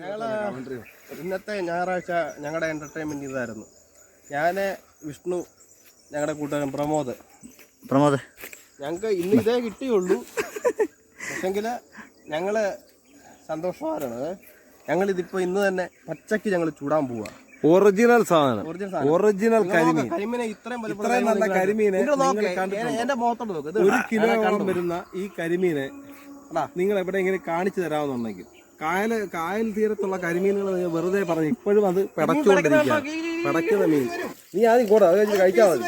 ഞങ്ങൾ ഇന്നത്തെ ഞായറാഴ്ച ഞങ്ങളുടെ എന്റർടൈൻമെന്റ് ഇതായിരുന്നു. ഞാൻ വിഷ്ണു ഞങ്ങളുടെ കൂട്ടുകാരൻ പ്രമോദ്. പ്രമോദ്. ഞങ്ങൾക്ക് ഇന്ന് ഇതേ കിട്ടിയുള്ളൂ. പക്ഷെങ്കിൽ ഞങ്ങൾ സന്തോഷവാനാണ്. ഞങ്ങൾ ഇതിപ്പോ ഇന്ന് തന്നെ പച്ചക്ക് ഞങ്ങൾ ചൂടാൻ പോവാ. ഒറിജിനൽ സാധനം. ഒറിജിനൽ കരിമീൻ. കരിമീനെ ഇത്രയും നല്ല കരിമീനെ നോക്ക്? എന്റെ മുഖത്തോട്ട് ഒരു കിലോ കിലോയോളം വരുന്ന ഈ കരിമീനെ നിങ്ങൾ എവിടെ ഇങ്ങനെ കാണിച്ചു തരാമെന്നുണ്ടെങ്കിൽ. കായൽ കായൽ തീരത്തുള്ള കരിമീനുകൾ വെറുതെ പറഞ്ഞു ഇപ്പോഴും അത് പിടച്ചുകൊണ്ടിരിക്കുക പിടയ്ക്കുന്ന മീൻ. നീ ആദ്യം കൂടെ അത് കഴിഞ്ഞ് കഴിച്ചാൽ മതി.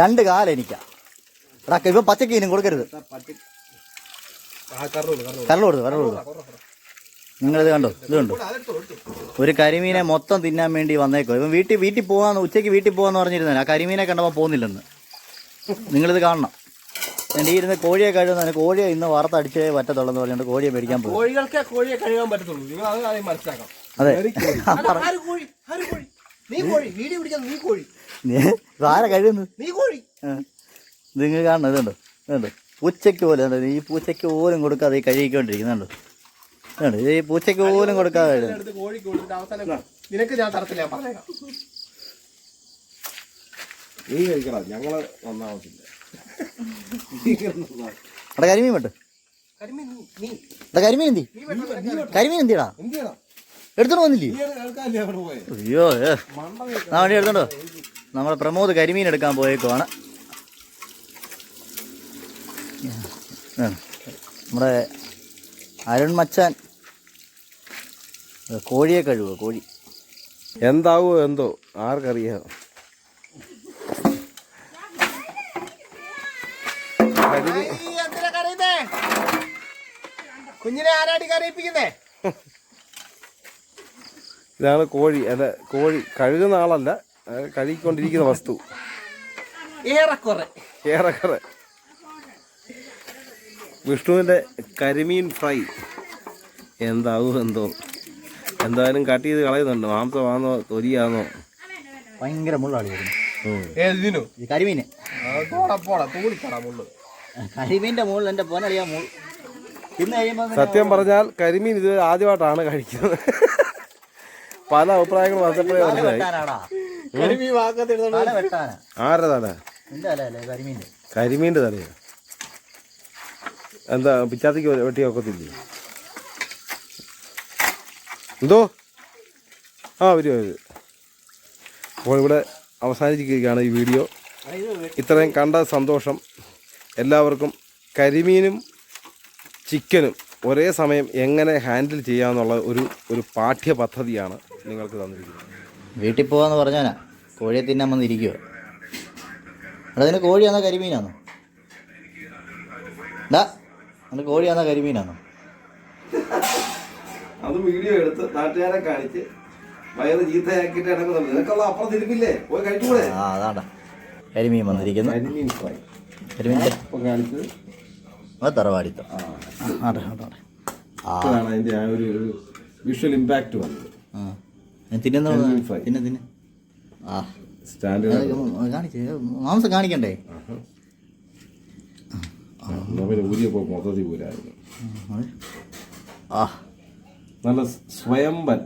രണ്ട് കാലം എനിക്കാ. എടാ ഇപ്പൊ പച്ചക്ക് ഇനും കൊടുക്കരുത്. കരൾ കൊടുത്തു കരൾ കൊടുത്തു നിങ്ങളിത് കണ്ടോ? ഇത് കണ്ടോ? ഒരു കരിമീനെ മൊത്തം തിന്നാൻ വേണ്ടി വന്നേക്കോ. ഇപ്പം വീട്ടിൽ വീട്ടിൽ പോകാന്ന് ഉച്ചയ്ക്ക് വീട്ടിൽ പോകാന്ന് പറഞ്ഞിരുന്നേ ആ കരിമീനെ കണ്ടപ്പോൾ പോകുന്നില്ലെന്ന് നിങ്ങളിത് കാണണം. എന്റെ ഈ ഇരുന്ന് കോഴിയെ കഴിയുന്ന കോഴിയെ ഇന്ന് വാർത്തടിച്ചേ പറ്റത്തുള്ളൂ എന്ന് പറഞ്ഞുകൊണ്ട് കോഴിയെ മേടിക്കാൻ പോകും കോഴികൾക്ക് കോഴിയെ കഴുകാൻ പറ്റത്തുള്ളൂ. നിങ്ങൾ അത് ആദ്യം മനസ്സിലാക്കണം. അതെ. കോഴി. ആര് കോഴി? നീ കോഴി. വീഡിയോ പിടിക്കാൻ നീ കോഴി. ആരാ കഴിയുന്നത് നീ കോഴി. നിങ്ങൾ കാണണം ഇതുണ്ട് ഇതുണ്ട് പൂച്ചയ്ക്ക് പോലെ ഉണ്ട് ഈ പൂച്ചയ്ക്ക് പോലും കൊടുക്കാതെ ഈ കഴുകിക്കൊണ്ടിരിക്കുന്നുണ്ട് ഇതുണ്ട് ഇത് ഈ പൂച്ചയ്ക്ക് പോലും കൊടുക്കാതെ നിനക്ക് ഞാൻ തരത്തില്ല പറഞ്ഞേക്കാം. നീ കഴിക്കണം. ഞങ്ങൾ നന്നാവത്തില്ല. എടാ കരിമീൻ വിട്ട്. കരിമീൻ എന്തി? കരിമീൻ എന്തിടാ? എടുത്തോണ്ട് വന്നില്ലേ? അവിടെ അയ്യോ ആ വണ്ടി എടുത്തോണ്ടോ നമ്മളെ പ്രമോദ് കരിമീൻ എടുക്കാൻ പോയേക്കുവാണ്. നമ്മുടെ അരുൺ മച്ചാൻ. കോഴിയെ കഴിവോ കോഴി? എന്താവോ എന്തോ? ആർക്കറിയാം. കുഞ്ഞിനെ ആരാടി കരയിപ്പിക്കുന്നേ ഇതാണ് കോഴി. അല്ല കോഴി കഴുകുന്ന ആളല്ല കഴുകിക്കൊണ്ടിരിക്കുന്ന വസ്തു. ഏറെക്കുറെ. ഏറെക്കുറെ. വിഷ്ണുവിന്റെ കരിമീൻ ഫ്രൈ. എന്താവും എന്തോ. എന്തായാലും കട്ട് ചെയ്ത് കളയുന്നുണ്ട്. മാംസമാണോ തൊലിയാണോ ഭയങ്കര മുള്ളാളിയായിരുന്നു. കരിമീൻ ഉം. ഏതിനു ഈ കരിമീന്. പോടാ പോടാ തൂളിക്കടാ മുള്ളു. കരിമീന്റെ മുകളിൽ എന്റെ തിന്ന് കഴിയുമ്പോൾ സത്യം പറഞ്ഞാൽ കരിമീൻ ഇത് ആദ്യമായിട്ടാണ് കഴിക്കുന്നത്. പല അഭിപ്രായങ്ങൾ വന്നപ്പോഴേ മനസ്സിലായി. ആരുടെ തല? കരിമീന്റെ? കരിമീന്റെ തലയോ? എന്താ പിച്ചാത്തിക്ക് വെട്ടി വെക്കത്തില്ലേ? എന്തോ? ആ വരും വരും. അപ്പോൾ ഇവിടെ അവസാനിച്ചിരിക്കുകയാണ് ഈ വീഡിയോ. ഇത്രയും കണ്ട സന്തോഷം. എല്ലാവർക്കും കരിമീനും ചിക്കനും ഒരേ സമയം എങ്ങനെ ഹാൻഡിൽ ചെയ്യാമെന്നുള്ള ഒരു ഒരു പാഠ്യ പദ്ധതിയാണ് നിങ്ങൾക്ക് തന്നിരിക്കുന്നത്. വീട്ടിൽ പോവാന്ന് പറഞ്ഞാനാ കോഴിയെ തിന്നാൻ വന്നിരിക്കുക എടാ അതിന് കോഴിയാണോ കരിമീനാണോ ഡാ അതിന് കോഴിയാണോ കരിമീനാണോ അത് വീഡിയോ എടുത്ത് നാട്ടുകാരെ കാണിച്ച് വയറ് ചീത്തയാക്കിയിട്ട് ഇടക്കുന്നുണ്ട് നിനക്കുള്ള അപ്പുറം തിരിപ്പില്ലേ പോയി കഴിച്ചുകൂടെ ആ അതാണ്ടാ കരിമീൻ വന്നിരിക്കുന്നു. കരിമീൻ കരിമീൻ കാണിച്ചത് അത് തറവാടിത്തം. അതിന്റെ ആ ഒരു ഒരു വിഷ്വൽ വന്നത്. ആ. ഞാൻ തിന്നുന്ന തിന്നെ തിന്നെ. ആ. സ്റ്റാൻഡേർഡ് അത് കാണിച്ചേ മാംസം കാണിക്കണ്ടേ? മൊത്തത്തിൽ ഊരായിരുന്നു. ആ. നല്ല സ്വയംബൻ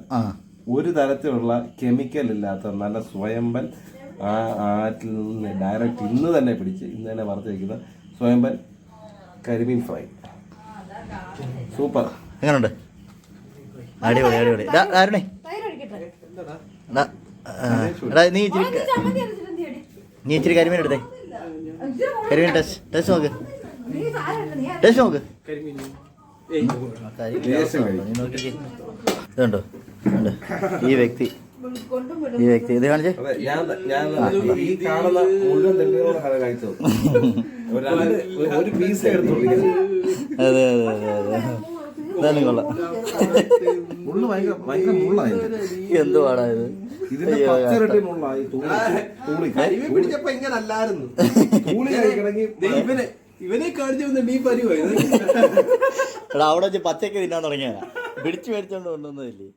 ഒരു തരത്തിലുള്ള കെമിക്കൽ ഇല്ലാത്ത നല്ല സ്വയംബൻ ആ ആറ്റിൽ നിന്ന് ഡയറക്റ്റ് ഇന്ന് തന്നെ പിടിച്ച് ഇന്ന് തന്നെ വറുത്തേക്കുന്ന വയ്ക്കുന്ന സ്വയംബൻ കരിമീൻ ഫ്രൈ. സൂപ്പർ. എങ്ങനുണ്ട്? അടിപൊളി അടിപൊളി. ആരുണേ എടാ നീ ഇച്ചിരി നീ ഇച്ചിരി കരിമീൻ എടുത്തേ. കരിമീൻ ടച്ച് ടച്ച് നോക്ക്. ടച്ച് നോക്ക്. നീ നോക്കിക്കേ. ഇതുണ്ടോ? ഇതുണ്ട്. ഈ വ്യക്തി ഈ വ്യക്തി ഇത് കാണിച്ചേ? അതെ ഞാൻ ഞാൻ ഈ കാണുന്ന മുഴുവൻ കഴിച്ചത് ഒരു പീസ് അതെ അതെ അതെ അതെ. ഇതാണ് കൊള്ളാം. മുള്ളു ഭയങ്കര ഭയങ്കര മുള്ളായി എന്തുവാടാ ഇത്? ഇതിന്റെ പച്ചിരട്ടി മുള്ളായി തൂളി തൂളി കരിമീൻ പിടിച്ചപ്പോ ഇങ്ങനെ അല്ലായിരുന്നു തൂളി കഴിക്കണമെങ്കിൽ ഇവനെ ഇവനെ കാണിച്ചു പരിവായി എടാ അവിടെ വെച്ച് പച്ചക്ക് തിന്നാൻ തുടങ്ങിയ പിടിച്ചു മേടിച്ചോണ്ട് കൊണ്ടുവന്നതില്ലേ?